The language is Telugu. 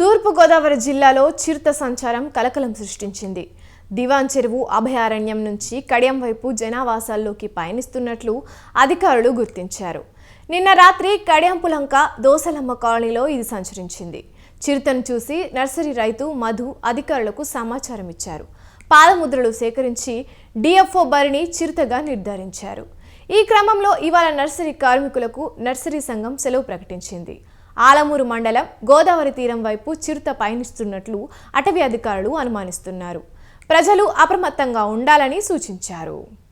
తూర్పుగోదావరి జిల్లాలో చిరుత సంచారం కలకలం సృష్టించింది. దివాన్ చెరువు అభయారణ్యం నుంచి కడియం వైపు జనావాసాల్లోకి పయనిస్తున్నట్లు అధికారులు గుర్తించారు. నిన్న రాత్రి కడియంపులంక దోసలమ్మ కాలనీలో ఇది సంచరించింది. చిరుతను చూసి నర్సరీ రైతు మధు అధికారులకు సమాచారం ఇచ్చారు. పాదముద్రలు సేకరించి డిఎఫ్ఓ బరిని చిరుతగా నిర్ధారించారు. ఈ క్రమంలో ఇవాళ నర్సరీ కార్మికులకు నర్సరీ సంఘం సెలవు ప్రకటించింది. ఆలమూరు మండలం గోదావరి తీరం వైపు చిరుత పయనిస్తున్నట్లు అటవీ అధికారులు అనుమానిస్తున్నారు. ప్రజలు అప్రమత్తంగా ఉండాలని సూచించారు.